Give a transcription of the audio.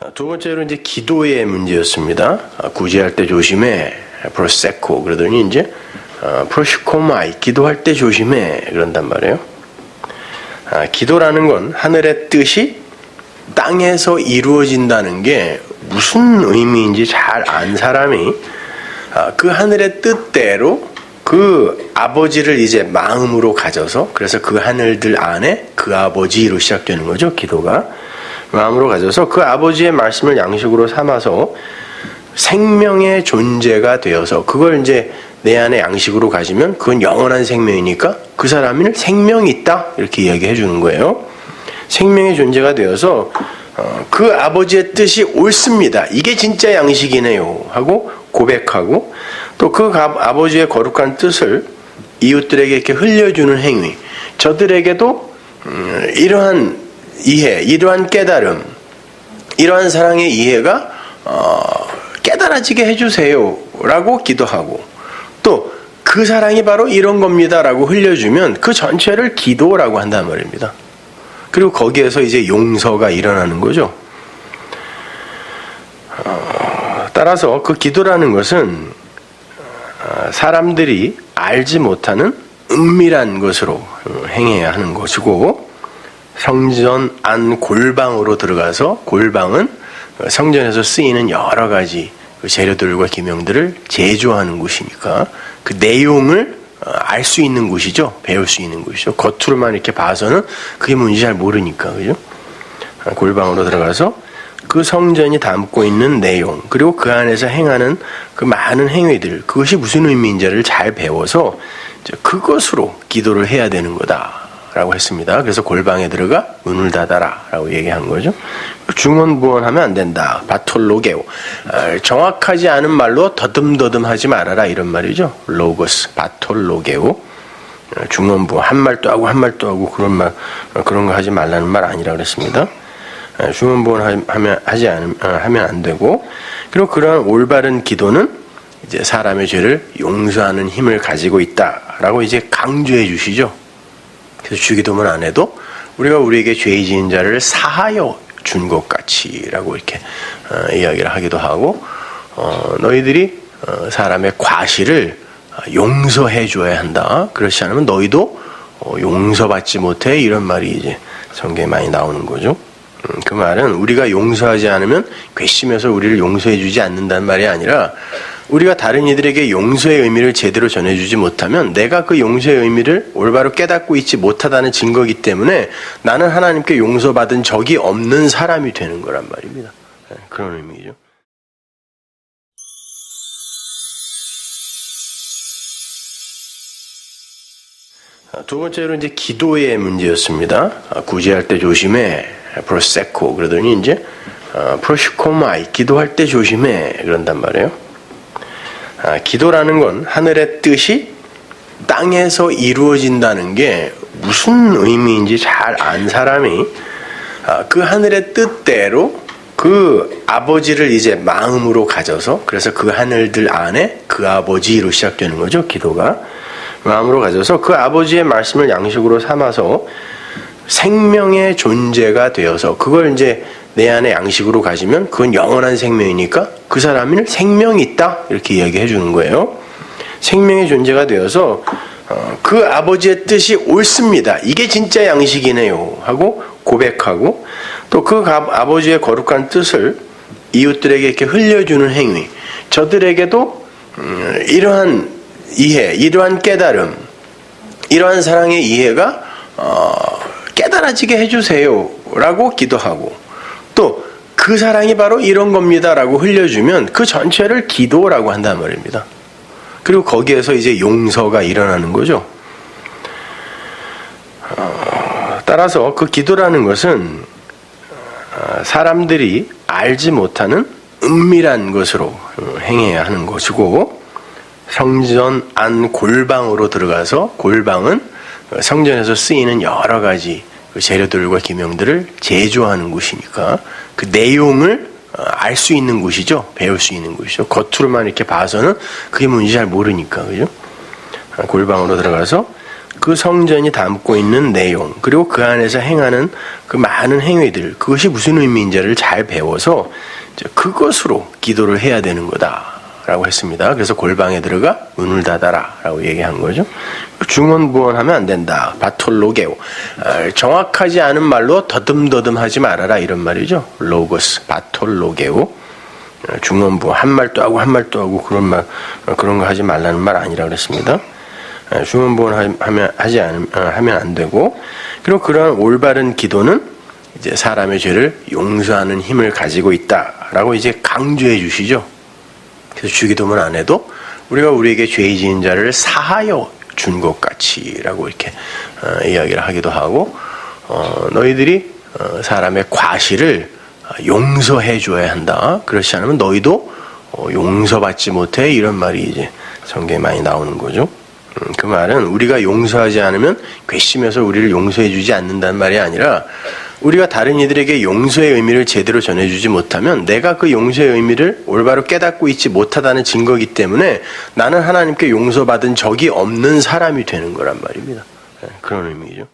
아, 두 번째로 이제 기도의 문제였습니다. 아, 구제할 때 조심해. 프로세코 그러더니 이제 아, 프로시코마이 기도할 때 조심해 그런단 말이에요. 아, 기도라는 건 하늘의 뜻이 땅에서 이루어진다는 게 무슨 의미인지 잘 안 사람이 아, 그 하늘의 뜻대로 그 아버지를 이제 마음으로 가져서 그래서 그 하늘들 안에 그 아버지로 시작되는 거죠 기도가 마음으로 가져서 그 아버지의 말씀을 양식으로 삼아서 생명의 존재가 되어서 그걸 이제 내 안에 양식으로 가지면 그건 영원한 생명이니까 그 사람이 생명이 있다 이렇게 이야기해 주는 거예요. 생명의 존재가 되어서 어, 그 아버지의 뜻이 옳습니다. 이게 진짜 양식이네요. 하고 고백하고 또 그 아버지의 거룩한 뜻을 이웃들에게 이렇게 흘려주는 행위. 저들에게도 음, 이러한 이해, 이러한 깨달음, 이러한 사랑의 이해가 어, 깨달아지게 해주세요라고 기도하고 또 그 사랑이 바로 이런 겁니다라고 흘려주면 그 전체를 기도라고 한단 말입니다. 그리고 거기에서 이제 용서가 일어나는 거죠. 어, 따라서 그 기도라는 것은 어, 사람들이 알지 못하는 은밀한 것으로 행해야 하는 것이고 성전 안 골방으로 들어가서 골방은 성전에서 쓰이는 여러 가지 그 재료들과 기명들을 제조하는 곳이니까 그 내용을 어, 알수 있는 곳이죠. 배울 수 있는 곳이죠. 겉으로만 이렇게 봐서는 그게 뭔지 잘 모르니까 그죠? 아, 골방으로 들어가서 그 성전이 담고 있는 내용 그리고 그 안에서 행하는 그 많은 행위들 그것이 무슨 의미인지를 잘 배워서 그것으로 기도를 해야 되는 거다 라고 했습니다. 그래서 골방에 들어가 문을 닫아라 라고 얘기한 거죠. 중언부언하면 안 된다. 바톨로게오 아, 정확하지 않은 말로 더듬더듬하지 말아라 이런 말이죠. 로고스 바톨로게오 중언부 한 말도 하고 한 말도 하고 그런 말 그런 거 하지 말라는 말 아니라 그랬습니다. 중언부언 하면 하지 않으면 하면 안 되고 그리고 그러한 올바른 기도는 이제 사람의 죄를 용서하는 힘을 가지고 있다라고 이제 강조해 주시죠. 그래서 주기도문 안 해도 우리가 우리에게 죄 지은 자를 사하여 준 것 같이라고 이렇게 어, 이야기를 하기도 하고 어, 너희들이 어, 사람의 과실을 용서해 줘야 한다. 그렇지 않으면 너희도 어, 용서받지 못해 이런 말이 이제 성경에 많이 나오는 거죠. 음, 그 말은 우리가 용서하지 않으면 괘씸해서 우리를 용서해 주지 않는다는 말이 아니라 우리가 다른 이들에게 용서의 의미를 제대로 전해주지 못하면 내가 그 용서의 의미를 올바로 깨닫고 있지 못하다는 증거이기 때문에 나는 하나님께 용서받은 적이 없는 사람이 되는 거란 말입니다. 네, 그런 의미죠. 아, 두 번째로 이제 기도의 문제였습니다. 아, 구제할 때 조심해. 프로세코 그러더니 이제 아, 프로시코마이 기도할 때 조심해 그런단 말이에요. 기도라는 건 하늘의 뜻이 땅에서 이루어진다는 게 무슨 의미인지 잘 안 사람이 그 하늘의 뜻대로 그 아버지를 이제 마음으로 가져서 그래서 그 하늘들 안에 그 아버지로 시작되는 거죠 기도가. 마음으로 가져서 그 아버지의 말씀을 양식으로 삼아서 생명의 존재가 되어서 그걸 이제 내 안에 양식으로 가지면 그건 영원한 생명이니까 그 사람이 생명이 있다 이렇게 이야기해 주는 거예요. 생명의 존재가 되어서 어, 그 아버지의 뜻이 옳습니다. 이게 진짜 양식이네요 하고 고백하고 또 그 아버지의 거룩한 뜻을 이웃들에게 이렇게 흘려주는 행위. 저들에게도 음, 이러한 이해, 이러한 깨달음, 이러한 사랑의 이해가 어, 깨달아지게 해주세요 라고 기도하고 또 그 사랑이 바로 이런 겁니다 라고 흘려주면 그 전체를 기도라고 한단 말입니다. 그리고 거기에서 이제 용서가 일어나는 거죠. 어, 따라서 그 기도라는 것은 어, 사람들이 알지 못하는 은밀한 것으로 행해야 하는 것이고 성전 안 골방으로 들어가서 골방은 성전에서 쓰이는 여러 가지 그 재료들과 기명들을 제조하는 곳이니까 그 내용을 어, 알수 있는 곳이죠. 배울 수 있는 곳이죠. 겉으로만 이렇게 봐서는 그게 뭔지 잘 모르니까 그죠? 아, 골방으로 들어가서 그 성전이 담고 있는 내용 그리고 그 안에서 행하는 그 많은 행위들 그것이 무슨 의미인지를 잘 배워서 그것으로 기도를 해야 되는 거다 라고 했습니다. 그래서 골방에 들어가 문을 닫아라 라고 얘기한 거죠. 중언부언하면 안 된다. 바톨로게오 아, 정확하지 않은 말로 더듬더듬하지 말아라 이런 말이죠. 로고스 바톨로게오 중언부 한 말도 하고 한 말도 하고 그런 말 그런 거 하지 말라는 말 아니라 그랬습니다. 중언부언 하면 하지 않으면 하면 안 되고 그리고 그러한 올바른 기도는 이제 사람의 죄를 용서하는 힘을 가지고 있다라고 이제 강조해 주시죠. 그래서 주기도문 안 해도 우리가 우리에게 죄 지은 자를 사하여 준 것 같이라고 이렇게 어, 이야기를 하기도 하고 어, 너희들이 어, 사람의 과실을 용서해 줘야 한다. 그렇지 않으면 너희도 어, 용서받지 못해 이런 말이 이제 성경에 많이 나오는 거죠. 음, 그 말은 우리가 용서하지 않으면 괘씸해서 우리를 용서해 주지 않는다는 말이 아니라 우리가 다른 이들에게 용서의 의미를 제대로 전해주지 못하면 내가 그 용서의 의미를 올바로 깨닫고 있지 못하다는 증거이기 때문에 나는 하나님께 용서받은 적이 없는 사람이 되는 거란 말입니다. 네, 그런 의미죠.